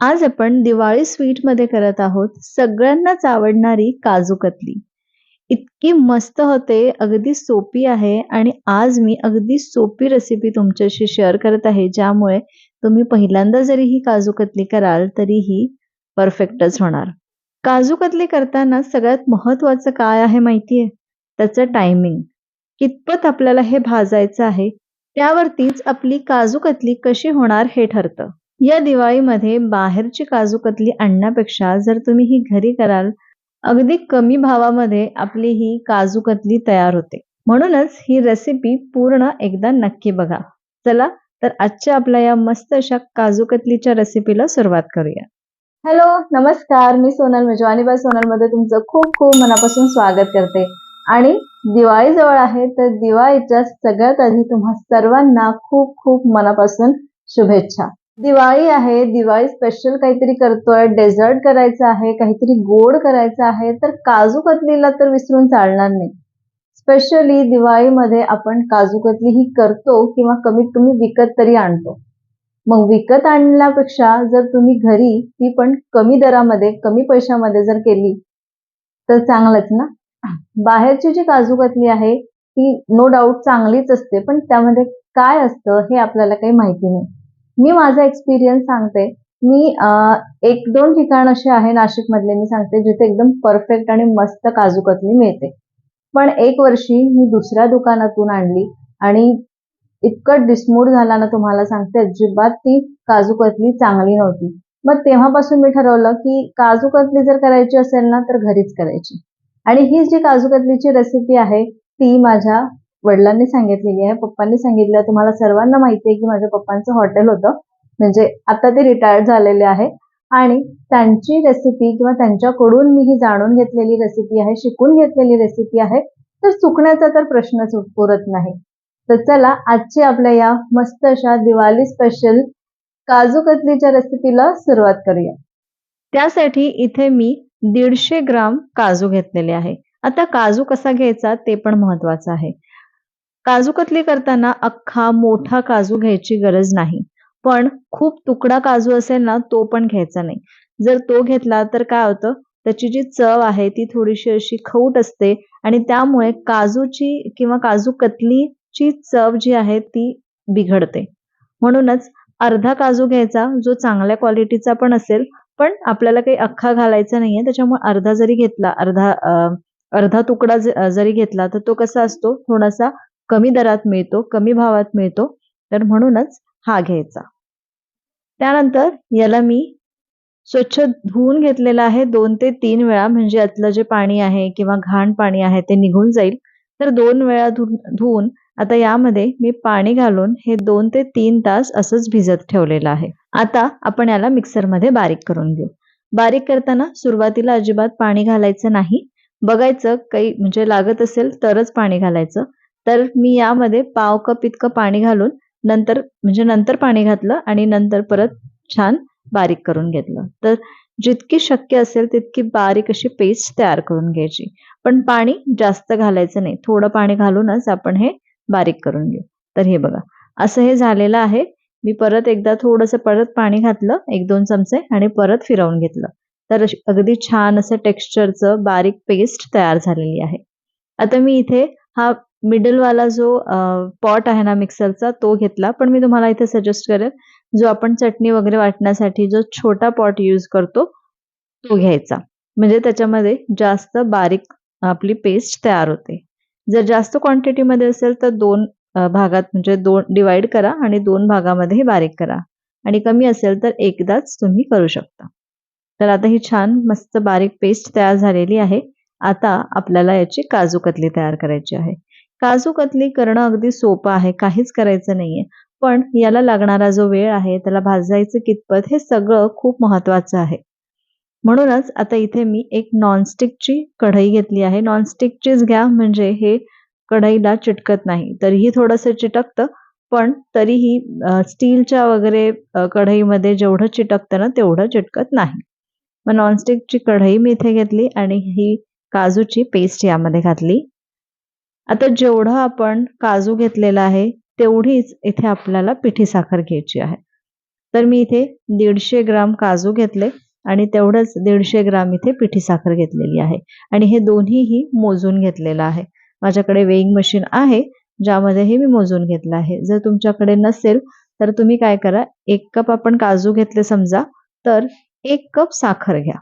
आज आपण दिवाळी स्वीटमध्ये करत आहोत सगळ्यांनाच आवडणारी काजू कतली. इतकी मस्त होते, अगदी सोपी आहे आणि आज मी अगदी सोपी रेसिपी तुमच्याशी शेअर करत आहे, ज्यामुळे तुम्ही पहिल्यांदा जरी ही काजू कतली कराल तरीही परफेक्टच होणार. काजू कतली करताना सगळ्यात महत्वाचं काय आहे माहिती आहे? त्याचं टायमिंग. कितपत आपल्याला हे भाजायचं आहे, त्यावरतीच आपली काजू कतली कशी होणार हे ठरतं. या दिवाळीमध्ये बाहेरची काजू कतली आणण्यापेक्षा जर तुम्ही ही घरी कराल, अगदी कमी भावामध्ये आपली ही काजू कतली तयार होते. म्हणूनच ही रेसिपी पूर्ण एकदा नक्की बघा. चला तर आजच्या आपल्या या मस्त अशा काजू कतलीच्या रेसिपीला सुरुवात करूया. हॅलो, नमस्कार. मी सोनल मेजवानी बाय सोनलमध्ये तुमचं खूप खूप मनापासून स्वागत करते. आणि दिवाळी जवळ आहे तर दिवाळीच्या सगळ्यात आधी तुम्हा सर्वांना खूप खूप मनापासून शुभेच्छा. दिवाळी आहे, दिवाळी स्पेशल काहीतरी करतोय, डेझर्ट करायचं आहे, काहीतरी गोड करायचं आहे, तर काजू कतलीला तर विसरून चालणार नाही. स्पेशली दिवाळीमध्ये आपण काजू कतली ही करतो किंवा कमीत कमी विकत तरी आणतो. मग विकत आणण्यापेक्षा जर तुम्ही घरी ती पण कमी दरामध्ये, कमी पैशामध्ये जर केली तर चांगलंच ना. बाहेरची जी काजू कतली आहे ती नो डाऊट चांगलीच असते, पण त्यामध्ये काय असतं हे आपल्याला काही माहिती नाही. मी माझा एक्सपिरियन्स सांगते. मी एक दोन ठिकाण असे आहे नाशिकमधले मी सांगते जिथे एकदम परफेक्ट आणि मस्त काजू कतली मिळते. पण एक वर्षी मी दुसऱ्या दुकानातून आणली आणि इतकं डिसमूड झाला ना तुम्हाला सांगते अजिबात ती काजू कतली चांगली नव्हती. मग तेव्हापासून मी ठरवलं की काजू कतली जर करायची असेल ना तर घरीच करायची. आणि ही जी काजू कतलीची रेसिपी आहे ती माझ्या वडिलांनी सांगितलेली आहे, पप्पांनी सांगितलं. तुम्हाला सर्वांना माहिती आहे की माझ्या पप्पांचं हॉटेल होतं. म्हणजे आता ते रिटायर्ड झालेले आहे आणि त्यांची रेसिपी किंवा त्यांच्याकडून मी ही जाणून घेतलेली रेसिपी आहे, शिकून घेतलेली रेसिपी आहे. तर चुकण्याचा तर प्रश्नच उरत नाही. तर चला आजची आपल्या या मस्त अशा दिवाळी स्पेशल काजू कतलीच्या रेसिपीला सुरुवात करूया. त्यासाठी इथे मी दीडशे ग्राम काजू घेतलेले आहे. आता काजू कसा घ्यायचा ते पण महत्वाचं आहे. काजू कतली करताना अख्खा मोठा काजू घ्यायची गरज नाही. पण खूप तुकडा काजू असेल ना तो पण घ्यायचा नाही. जर तो घेतला तर काय होतं त्याची जी चव आहे ती थोडीशी अशी खऊट असते आणि त्यामुळे काजूची किंवा काजू कतलीची चव जी आहे ती बिघडते. म्हणूनच अर्धा काजू घ्यायचा जो चांगल्या क्वालिटीचा पण असेल, पण आपल्याला काही अख्खा घालायचा नाहीये त्याच्यामुळे अर्धा जरी घेतला अर्धा अर्धा तुकडा जरी घेतला तर तो कसा असतो थोडासा कमी दरात मिळतो, कमी भावात मिळतो. तर म्हणूनच हा घ्यायचा. त्यानंतर याला मी स्वच्छ धुवून घेतलेलं आहे दोन ते तीन वेळा म्हणजे यातलं जे पाणी आहे किंवा घाण पाणी आहे ते निघून जाईल. तर दोन वेळा धुवून आता यामध्ये मी पाणी घालून हे दोन ते तीन तास असंच भिजत ठेवलेलं आहे. आता आपण याला मिक्सरमध्ये बारीक करून घेऊ. बारीक करताना सुरुवातीला अजिबात पाणी घालायचं नाही. बघायचं काही म्हणजे लागत असेल तरच पाणी घालायचं. तर मी यामध्ये पाव कप इतकं पाणी घालून नंतर म्हणजे नंतर पाणी घातलं आणि नंतर परत छान बारीक करून घेतलं. तर जितकी शक्य असेल तितकी बारीक अशी पेस्ट तयार करून घ्यायची. पण पाणी जास्त घालायचं नाही. थोडं पाणी घालूनच आपण हे बारीक करून घेऊ. तर हे बघा असं हे झालेलं आहे. मी परत एकदा थोडंसं परत पाणी घातलं एक दोन चमचे आणि परत फिरवून घेतलं. तर अगदी छान असं टेक्स्चरचं बारीक पेस्ट तयार झालेली आहे. आता मी इथे हा मिडलवाला जो पॉट आहे ना मिक्सरचा तो घेतला. पण मी तुम्हाला इथे सजेस्ट करेल जो आपण चटणी वगैरे वाटण्यासाठी जो छोटा पॉट यूज करतो तो घ्यायचा. म्हणजे त्याच्यामध्ये जास्त बारीक आपली पेस्ट तयार होते. जर जास्त क्वांटिटीमध्ये असेल तर दोन भागात म्हणजे दोन डिवाइड करा आणि दोन भागामध्ये बारीक करा आणि कमी असेल तर एकदाच तुम्ही करू शकता. तर आता ही छान मस्त बारीक पेस्ट तयार झालेली आहे. आता आपल्याला याची काजू कतली तयार करायची आहे. काजू कतली करणं अगदी सोपं आहे, काहीच करायचं नाहीये. पण याला लागणारा जो वेळ आहे, त्याला भाजायचं कितपत हे सगळं खूप महत्वाचं आहे. म्हणूनच आता इथे मी एक नॉनस्टिकची कढई घेतली आहे. नॉनस्टिकचीच घ्या म्हणजे हे कढईला चिटकत नाही. तरीही थोडंसं चिटकतं, पण तरीही स्टीलच्या वगैरे कढईमध्ये जेवढं चिटकतं ना तेवढं चिटकत नाही. मग नॉनस्टिकची कढई मी इथे घेतली आणि ही काजूची पेस्ट यामध्ये घातली. आता जेवढं आपण काजू घेतलेला आहे तेवढीच इथे आपल्याला पिठी साखर घ्यायची आहे. तर मी इथे दीडशे ग्राम काजू घेतले आणि तेवढंच दीडशे ग्राम इथे पिठी साखर घेतलेली आहे. आणि हे दोन्हीही मोजून घेतलेलं आहे. माझ्याकडे वेईंग मशीन आहे ज्यामध्ये हे मी मोजून घेतलं आहे. जर तुमच्याकडे नसेल तर तुम्ही काय करा एक कप आपण काजू घेतले समजा तर एक कप साखर घ्या.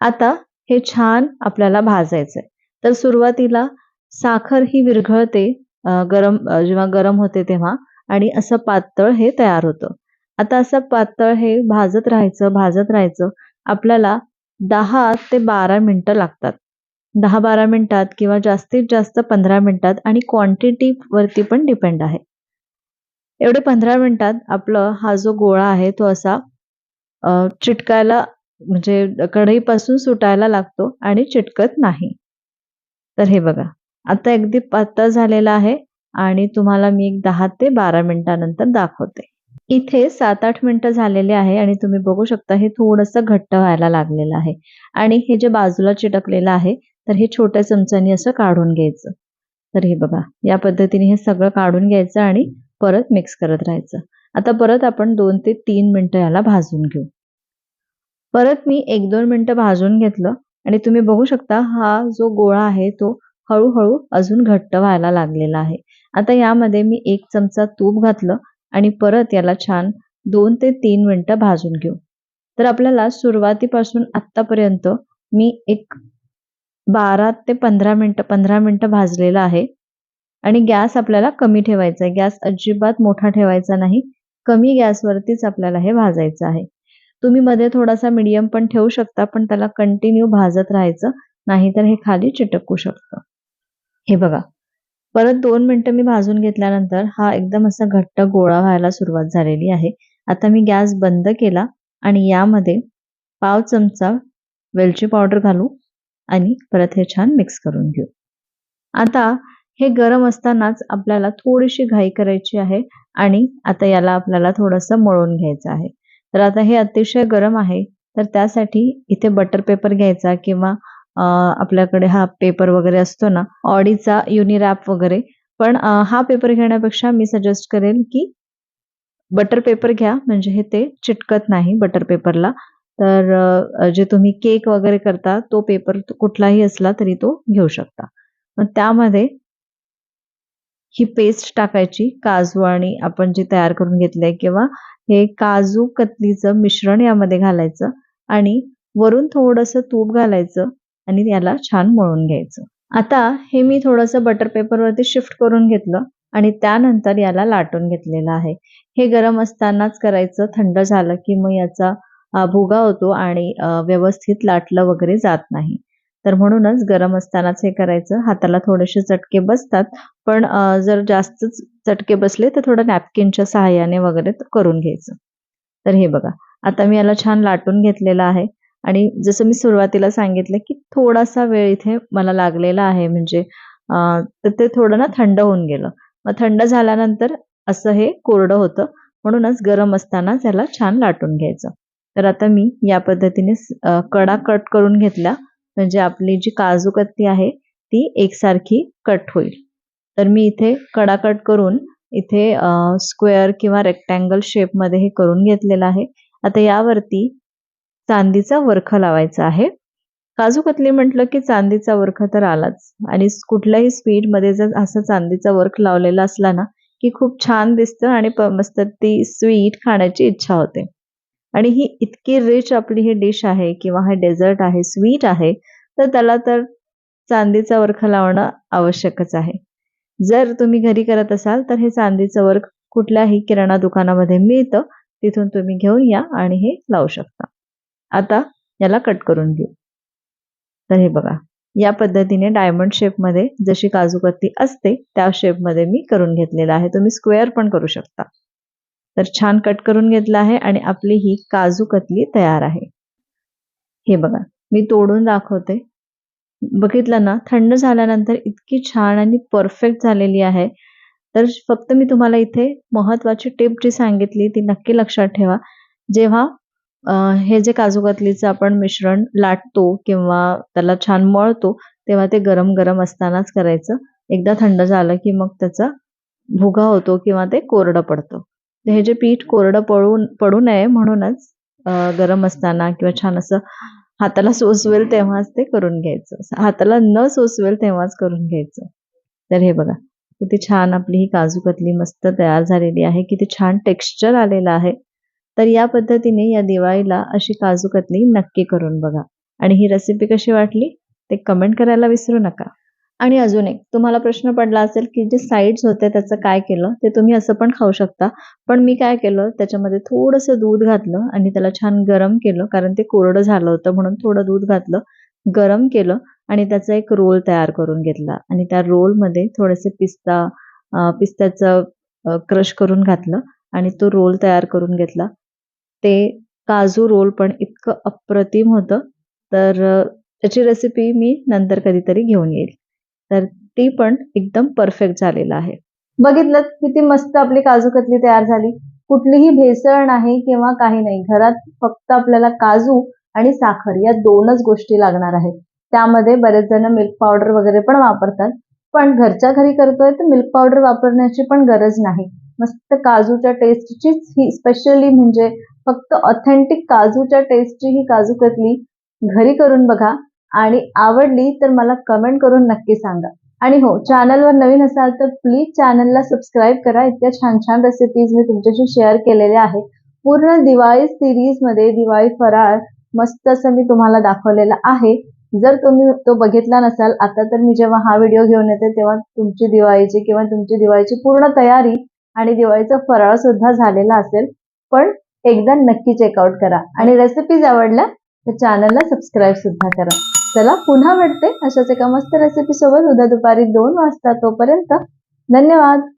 आता हे छान आपल्याला भाजायचंय. तर सुरुवातीला साखर ही विरघळते गरम जेव्हा गरम होते तेव्हा आणि असं पातळ हे तयार होतं. आता असं पातळ हे भाजत राहायचं भाजत राहायचं आपल्याला दहा ते बारा मिनटं लागतात. दहा बारा मिनिटात किंवा जास्तीत जास्त पंधरा मिनिटात आणि क्वांटिटी वरती पण डिपेंड आहे. एवढे पंधरा मिनिटात आपलं हा जो गोळा आहे तो असा चिटकायला म्हणजे कढईपासून सुटायला लागतो आणि चिटकत नाही. तर हे बघा. आता अगदी पातळ झालेला आहे आणि तुम्हाला मी एक दहा ते बारा मिनिटानंतर दाखवते. इथे सात आठ मिनिटं झालेले आहे आणि तुम्ही बघू शकता हे थोडंसं घट्ट व्हायला लागलेलं आहे. आणि हे जे बाजूला चिटकलेलं आहे तर हे छोट्या चमच्यानी असं काढून घ्यायचं. तर हे बघा या पद्धतीने हे सगळं काढून घ्यायचं आणि परत मिक्स करत राहायचं. आता परत आपण दोन ते तीन मिनिटं याला भाजून घेऊ. परत मी एक दोन मिनिटं भाजून घेतलं आणि तुम्ही बघू शकता हा जो गोळा आहे तो हळूहळू अजून घट्ट व्हायला लागलेला आहे. आता यामध्ये मी एक चमचा तूप घातलं आणि परत याला छान दोन ते तीन मिनटं भाजून घेऊ. तर आपल्याला सुरुवातीपासून आत्तापर्यंत मी एक बारा ते पंधरा मिनटं पंधरा मिनटं भाजलेला आहे. आणि गॅस आपल्याला कमी ठेवायचा आहे. गॅस अजिबात मोठा ठेवायचा नाही. कमी गॅसवरतीच आपल्याला हे भाजायचं आहे. तुम्ही मध्ये थोडासा मीडियम पण ठेवू शकता पण त्याला कंटिन्यू भाजत राहायचं नाहीतर हे खाली चिटकू शकतं. हे बघा. परत दोन मिनटं मी भाजून घेतल्यानंतर हा एकदम असा घट्ट गोळा व्हायला सुरुवात झालेली आहे. आता मी गॅस बंद केला आणि यामध्ये पाव चमचा वेलची पावडर घालू आणि परत हे छान मिक्स करून घेऊ. आता हे गरम असतानाच आपल्याला थोडीशी घाई करायची आहे आणि आता याला आपल्याला थोडंसं मळून घ्यायचं आहे. तर आता हे अतिशय गरम आहे. तर त्यासाठी इथे बटर पेपर घ्यायचा किंवा आपल्याकडे हा पेपर वगैरे असतो ना ऑडीचा युनिरॅप वगैरे. पण हा पेपर घेण्यापेक्षा मी सजेस्ट करेन की बटर पेपर घ्या. म्हणजे हे ते चिटकत नाही बटर पेपरला तर जे तुम्ही केक वगैरे करता तो पेपर कुठलाही असला तरी तो घेऊ शकता. मग त्यामध्ये ही पेस्ट टाकायची काजू आणि आपण जे तयार करून घेतलंय किंवा हे काजू कतलीचं मिश्रण यामध्ये घालायचं आणि वरून थोडंसं तूप घालायचं. आणि याला छान मळून घ्यायचं. आता हे मी थोडंसं बटर पेपरवरती शिफ्ट करून घेतलं आणि त्यानंतर याला लाटून घेतलेलं आहे. हे गरम असतानाच करायचं थंड झालं की मग याचा भुगा होतो आणि व्यवस्थित लाटलं वगैरे जात नाही. तर म्हणूनच गरम असतानाच हे करायचं. हाताला थोडेसे चटके बसतात पण जर जास्तच चटके बसले तर थोडं नॅपकिनच्या सहाय्याने वगैरे करून घ्यायचं. तर हे बघा आता मी याला छान लाटून घेतलेलं आहे. आणि जसं मी सुरुवातीला सांगितलं की थोडासा वेळ इथे मला लागलेला आहे म्हणजे तर ते थोडं ना थंड होऊन गेलं. मग थंड झाल्यानंतर असं हे कोरडं होतं म्हणूनच गरम असताना त्याला छान लाटून घ्यायचं. तर आता मी या पद्धतीने कडा कट करून घेतला म्हणजे आपली जी काजू कत्ती आहे ती एकसारखी कट होईल. तर मी इथे कडा कट करून इथे स्क्वेअर किंवा रेक्टँगल शेपमध्ये हे करून घेतलेलं आहे. आता यावरती चांदीचा वर्ख लावायचा आहे. काजू कतली म्हटलं की चांदीचा वर्ख तर आलाच. आणि कुठल्याही स्वीटमध्ये जर असं चांदीचा वर्ख लावलेला असला ना की खूप छान दिसतं आणि मस्त ती स्वीट खाण्याची इच्छा होते. आणि ही इतकी रिच आपली ही डिश आहे किंवा हे डेझर्ट आहे स्वीट आहे तर त्याला तर चांदीचा वर्ख लावणं आवश्यकच आहे. जर तुम्ही घरी करत असाल तर हे चांदीचं वर्क कुठल्याही किराणा दुकानामध्ये मिळतं. तिथून तुम्ही घेऊन या आणि हे लावू शकता. आता याला कट करून घेऊ. तर हे बघा या पद्धतीने डायमंड शेपमध्ये जशी काजूकत्ती असते त्या शेपमध्ये मी करून घेतलेला आहे. तुम्ही स्क्वेअर पण करू शकता. तर छान कट करून घेतला आहे आणि आपली ही काजू कतली तयार आहे. हे बघा मी तोडून दाखवते. बघितलं ना थंड झाल्यानंतर इतकी छान आणि परफेक्ट झालेली आहे. तर फक्त मी तुम्हाला इथे महत्वाची टिप जी सांगितली ती नक्की लक्षात ठेवा. जेव्हा हे जे काजू कतलीचं आपण मिश्रण लाटतो किंवा त्याला छान मळतो तेव्हा ते गरम गरम असतानाच करायचं. एकदा थंड झालं की मग त्याचा भुगा होतो किंवा ते कोरडं पडतं. हे जे पीठ कोरडं पडू पडू नये म्हणूनच गरम असताना किंवा छान असं हाताला सोसवेल तेव्हाच ते करून घ्यायचं. हाताला न सोसवेल तेव्हाच करून घ्यायचं. तर हे बघा किती छान आपली ही काजू कतली मस्त तयार झालेली आहे. किती छान टेक्स्चर आलेलं आहे. तर या पद्धतीने या दिवाळीला अशी काजू कतली नक्की करून बघा. आणि ही रेसिपी कशी वाटली? ते कमेंट करायला विसरू नका. आणि अजून एक तुम्हाला प्रश्न पडला असेल की जे साईड्स होते त्याचं काय केलं? ते तुम्ही असं पण खाऊ शकता. पण मी काय केलं? त्याच्यामध्ये थोडंसं दूध घातलं आणि त्याला छान गरम केलं कारण ते कोरडं झालं होतं म्हणून थोडं दूध घातलं गरम केलं आणि त्याचा एक रोल तयार करून घेतला. आणि त्या रोलमध्ये थोडेसे पिस्ता पिस्त्याचं क्रश करून घातलं आणि तो रोल तयार करून घेतला. ते काजू रोल पण इतकं अप्रतिम होतं. तर त्याची रेसिपी मी नंतर कधीतरी घेऊन येईल. तर ती पण एकदम परफेक्ट झालेलं आहे. बघितलं किती मस्त आपली काजू कतली तयार झाली. कुठलीही भेसळ नाही किंवा काही नाही. घरात फक्त आपल्याला काजू आणि साखर या दोनच गोष्टी लागणार आहेत. त्यामध्ये बरेच जण मिल्क पावडर वगैरे पण वापरतात. पण घरच्या घरी करतोय तर मिल्क पावडर वापरण्याची पण गरज नाही. मस्त काजूच्या टेस्टचीच ही स्पेशली म्हणजे फक्त ऑथेंटिक काजूच्या टेस्टची ही काजू कतली घरी करून बघा आणि आवडली तर मला कमेंट करून नक्की सांगा. आणि हो चॅनलवर नवीन असाल तर प्लीज चॅनलला सबस्क्राईब करा. इतक्या छान छान रेसिपीज मी तुमच्याशी शेअर केलेल्या आहेत. पूर्ण दिवाळी सिरीजमध्ये दिवाळी फराळ मस्त असं मी तुम्हाला दाखवलेलं आहे. जर तुम्ही तो बघितला नसाल आता तर मी जेव्हा हा व्हिडिओ घेऊन येते तेव्हा तुमची दिवाळीची किंवा तुमची दिवाळीची पूर्ण तयारी आणि दिवाळीचा फराळ सुद्धा झालेला असेल. पण एकदा नक्की चेकआउट करा. आणि रेसिपीज आवडल्या तर चॅनलला सबस्क्राईब सुद्धा करा. चला पुन्हा भेटते अशाच एका मस्त रेसिपी सोबत. उद्या दुपारी दोन वाजता तोपर्यंत धन्यवाद.